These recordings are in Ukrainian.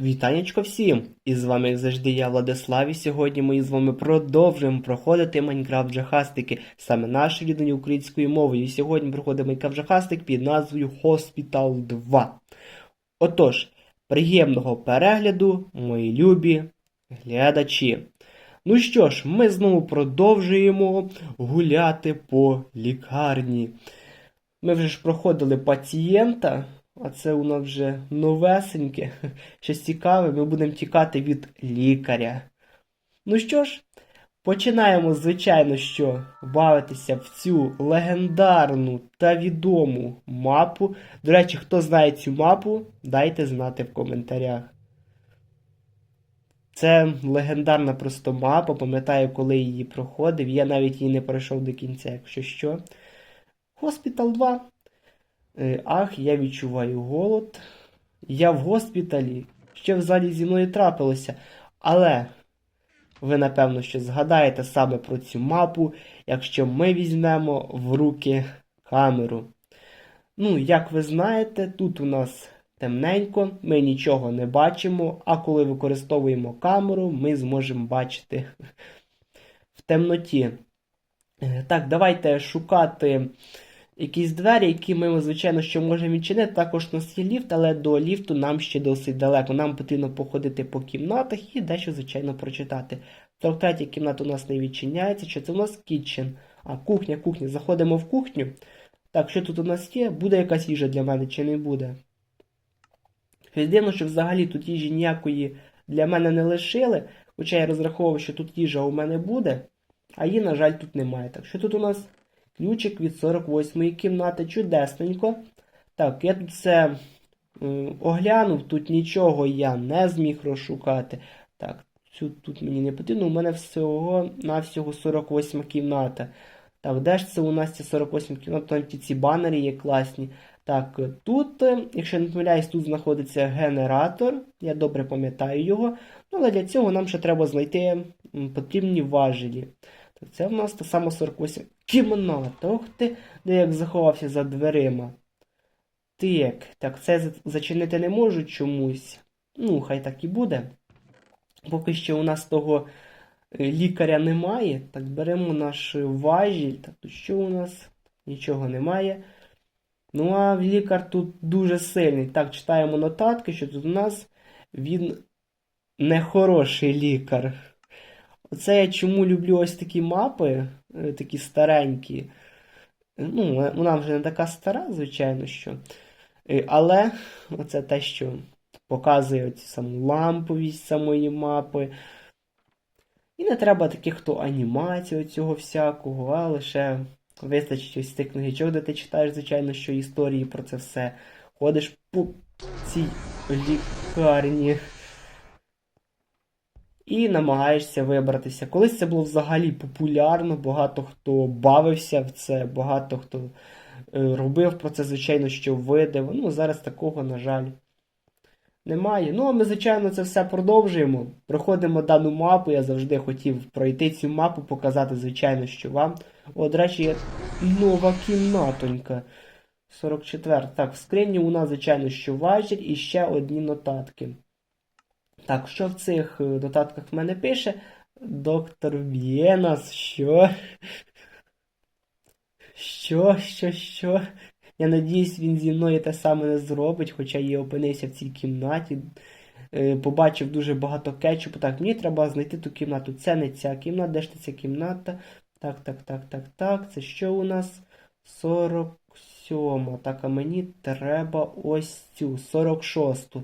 Вітанечко всім! І з вами, як завжди, я Владислав, і сьогодні ми з вами продовжуємо проходити Майнкрафт Джахастики саме нашою рідною українською мовою. І сьогодні проходимо Майнкрафт Джахастик під назвою Hospital 2. Отож, приємного перегляду, мої любі глядачі. Ну що ж, ми знову продовжуємо гуляти по лікарні. Ми вже ж проходили пацієнта, а це у нас вже новесеньке. Щось цікаве, ми будемо тікати від лікаря. Ну що ж, починаємо, звичайно, що бавитися в цю легендарну та відому мапу. До речі, хто знає цю мапу, дайте знати в коментарях. Це легендарна просто мапа, пам'ятаю, коли її проходив. Я навіть її не пройшов до кінця, якщо що. Госпітал 2. Е, Ах, я відчуваю голод. Я в госпіталі. Що взагалі зі мною трапилося? Але ви, напевно, що згадаєте саме про цю мапу, якщо ми візьмемо в руки камеру. Ну, як ви знаєте, тут у нас темненько, ми нічого не бачимо, а коли використовуємо камеру, ми зможемо бачити в темноті. Е, Так, давайте шукати якісь двері, які ми, звичайно, що можемо відчинити. Також у нас є ліфт, але до ліфту нам ще досить далеко. Нам потрібно походити по кімнатах і дещо, звичайно, прочитати. 43 кімната у нас не відчиняється. Що це у нас кітчен? А, кухня, кухня. Заходимо в кухню. Так, що тут у нас є? Буде якась їжа для мене чи не буде? Щось що взагалі тут їжі ніякої для мене не лишили. Хоча я розраховував, що тут їжа у мене буде, а її, на жаль, тут немає. Так що тут у нас ключик від 48-ї кімнати, чудесненько. Так, я тут все е, оглянув, тут нічого я не зміг розшукати. Так, цю тут мені не потрібно. У мене всього на всього 48 кімната. Так, де ж це у нас ці 48 кімнат? Там ці банери є класні. Так, тут, е, якщо не помиляюсь, тут знаходиться генератор. Я добре пам'ятаю його. Ну, але для цього нам ще треба знайти потрібні важелі. Це в нас та сама 48 кімната. Ох ти, де як заховався за дверима. Так, так, це зачинити не можу чомусь. Ну, хай так і буде. Поки що у нас того е, лікаря немає. Так, беремо наш важіль. Так, тут що у нас? Нічого немає. Ну, а лікар тут дуже сильний. Так, читаємо нотатки, що тут у нас він нехороший лікар. Оце я чому люблю ось такі мапи, е, такі старенькі. Ну, е, вона вже не така стара, звичайно, що. Е, Але оце те, що показує саму ламповість самої мапи. І не треба таких то анімацій цього всякого, а лише вистачить ось тих книжечок, де ти читаєш, звичайно, що історії про це все. Ходиш по цій лікарні і намагаєшся вибратися. Колись це було взагалі популярно, багато хто бавився в це, багато хто е, робив про це, звичайно, що видав. Ну, зараз такого, на жаль, немає. Ну, а ми, звичайно, це все продовжуємо. Проходимо дану мапу. Я завжди хотів пройти цю мапу, показати, звичайно, що вам. О, до речі, є нова кімнатонька. 44. Так, в скрині у нас, звичайно, що важіль і ще одні нотатки. Так, що в цих е, нотатках в мене пише? Доктор б'є нас, що? Що, що, що? Я надіюсь, він зі мною те саме не зробить, хоча я опинився в цій кімнаті. Е, Побачив дуже багато кетчупу. Так, мені треба знайти ту кімнату. Це не ця кімната, де ж це ця кімната? Так, так, так, так, так. Це що у нас? 47. Так, а мені треба ось цю 46.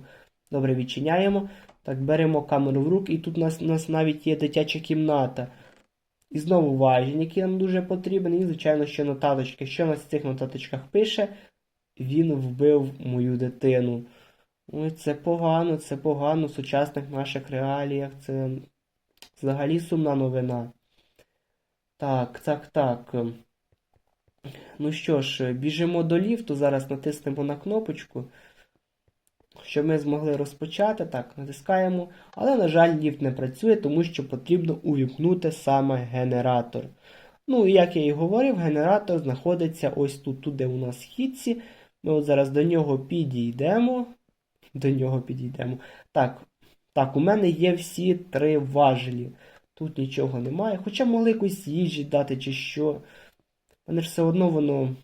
Добре, відчиняємо. Так, беремо камеру в руки, і тут у нас, у нас навіть є дитяча кімната. І знову важіль, який нам дуже потрібен. І, звичайно, що нотаточки. Що нас в цих нотаточках пише? Він вбив мою дитину. Ой, це погано, це погано в сучасних наших реаліях. Це взагалі сумна новина. Так, так, так. Ну що ж, біжимо до ліфту, зараз натиснемо на кнопочку, щоб ми змогли розпочати. Так, натискаємо. Але, на жаль, ліфт не працює, тому що потрібно увімкнути саме генератор. Ну, і як я і говорив, генератор знаходиться ось тут, де у нас хітці. Ми от зараз до нього підійдемо. до нього підійдемо. Так, так, у мене є всі три важелі. Тут нічого немає. Хоча могли якусь їжі дати чи що. Мене ж все одно воно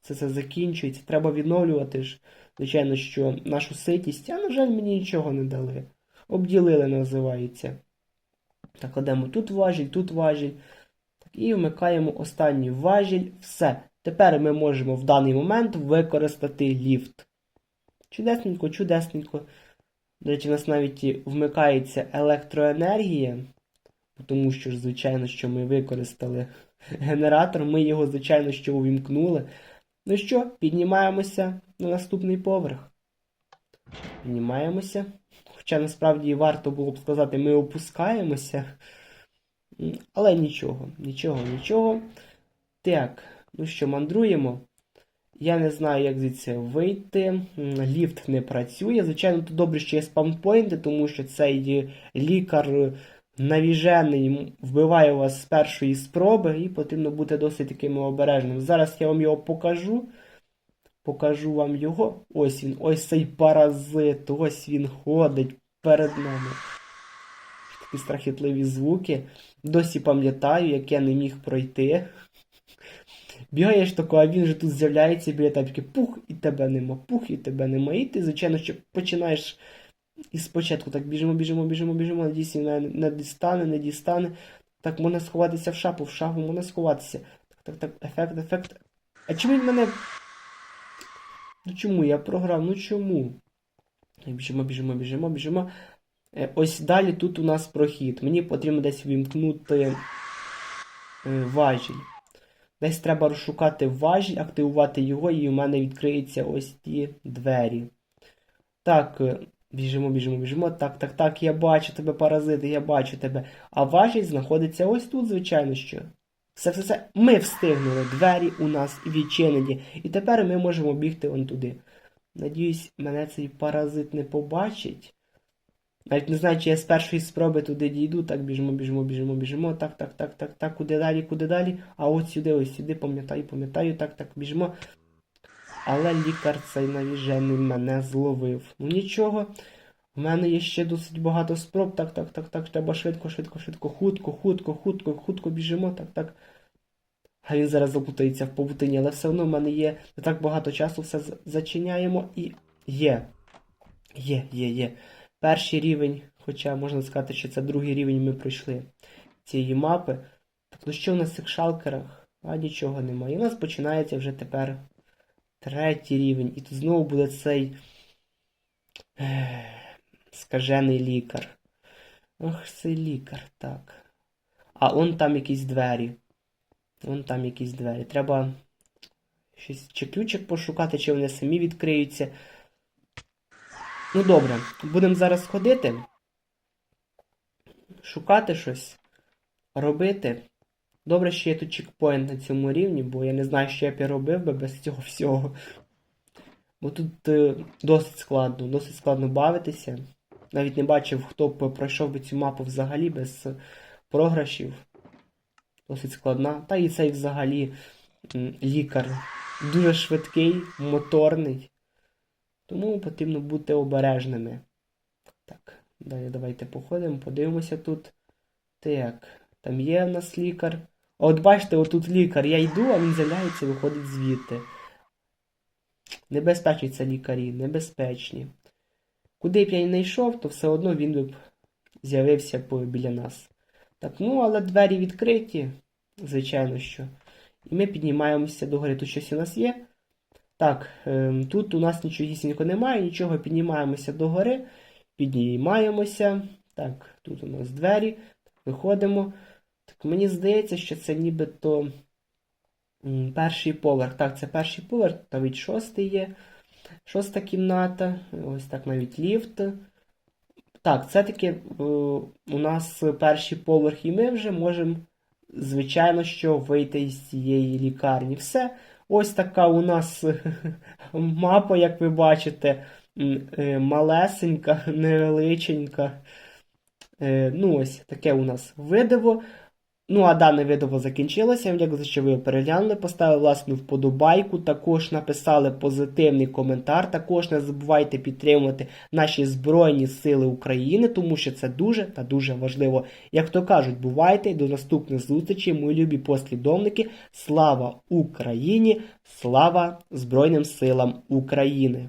це все закінчується. Треба відновлювати ж, звичайно, що нашу ситість, а, на жаль, мені нічого не дали. Обділили, називається. Так, кладемо тут важіль, тут важіль. І вмикаємо останній важіль. Все. Тепер ми можемо в даний момент використати ліфт. Чудесненько, чудесненько. До речі, у нас навіть вмикається електроенергія, тому що звичайно, що ми використали генератор, ми його, звичайно, що увімкнули. Ну що, піднімаємося на наступний поверх. Піднімаємося. Хоча насправді варто було б сказати, ми опускаємося. Але нічого, нічого, нічого. Так, ну що, мандруємо. Я не знаю, як звідси вийти. Ліфт не працює. Звичайно, то добре, що є спампойнти, тому що цей лікар навіжений вбиває вас з першої спроби, і потрібно бути досить таким обережним. Зараз я вам його покажу. Покажу вам його. Ось він, ось цей паразит, ось він ходить перед нами. Такі страхітливі звуки. Досі пам'ятаю, як я не міг пройти. Бігаєш тако, а він же тут з'являється біля тебе пух, і тебе нема, пух, і тебе нема. І ти, звичайно, що починаєш із спочатку так біжимо, біжимо, біжимо, біжимо, він мене не дістане, не дістане. Так, можна сховатися в шапу, в шапу можна сховатися. Так, так, так, ефект, ефект. А чому він мене. Ну чому я програв? Ну чому? Біжимо, біжимо, біжимо, біжимо. Е, Ось далі тут у нас прохід. Мені потрібно десь вімкнути е, важіль. Десь треба розшукати важіль, активувати його, і у мене відкриються ось ті двері. Так, е, біжимо, біжимо, біжимо. Так, так, так, я бачу тебе, паразити, я бачу тебе. А важіль знаходиться ось тут, звичайно що. Все, все, все. Ми встигнули. Двері у нас відчинені. І тепер ми можемо бігти он туди. Надіюсь, мене цей паразит не побачить. Навіть не знаю, чи я з першої спроби туди дійду. Так, біжимо, біжимо, біжимо, біжимо. Так, так, так, так, так, куди далі, куди далі. А от сюди, ось сюди, пам'ятаю, пам'ятаю, так, так, біжимо. Але лікар цей навіжений мене зловив. Ну нічого. У мене є ще досить багато спроб. Так, так, так, так. Треба швидко, швидко, швидко, хутко, хутко, хутко, хутко біжимо. Так, так. А він зараз заплутається в павутині, але все одно в мене є не так багато часу, все зачиняємо і є. Є, є, є. Перший рівень, хоча можна сказати, що це другий рівень ми пройшли цієї мапи. Так, ну що в нас в цих шалкерах? А нічого немає. І у нас починається вже тепер третій рівень. І тут знову буде цей ех, скажений лікар. Ох, цей лікар, так. А он там якісь двері. Вон там якісь двері. Треба щось чи ключик пошукати, чи вони самі відкриються. Ну добре, будемо зараз ходити, шукати щось, робити. Добре, що є тут чекпоінт на цьому рівні, бо я не знаю, що я б робив би без цього всього. Бо тут е, досить складно, досить складно бавитися. Навіть не бачив, хто б пройшов би цю мапу взагалі без програшів. Досить складна. Та і цей взагалі лікар дуже швидкий, моторний. Тому потрібно бути обережними. Так, далі давайте походимо, подивимося тут. Так, там є в нас лікар. От бачите, отут лікар. Я йду, а він з'являється і виходить звідти. Небезпечні це лікарі, небезпечні. Куди б я не йшов, то все одно він б з'явився біля нас. Так, ну, але двері відкриті, звичайно що. І ми піднімаємося догори. Тут щось у нас є. Так, ем, тут у нас нічогісінько немає, нічого, піднімаємося догори, піднімаємося. Так, тут у нас двері, виходимо. Так, мені здається, що це нібито перший поверх. Так, це перший поверх, навіть шостий є. Шоста кімната, ось так навіть ліфт. Так, це таки е, у нас перший поверх, і ми вже можемо, звичайно, що вийти із цієї лікарні. Все. Ось така у нас мапа, як ви бачите, е, малесенька, невеличенька. Е, Ну, ось таке у нас видиво. Ну, а дане відео закінчилося. Дякую, що ви його переглянули, поставили власну вподобайку, також написали позитивний коментар. Також не забувайте підтримувати наші Збройні Сили України, тому що це дуже та дуже важливо. Як то кажуть, бувайте до наступних зустрічей, мої любі послідовники. Слава Україні! Слава Збройним силам України!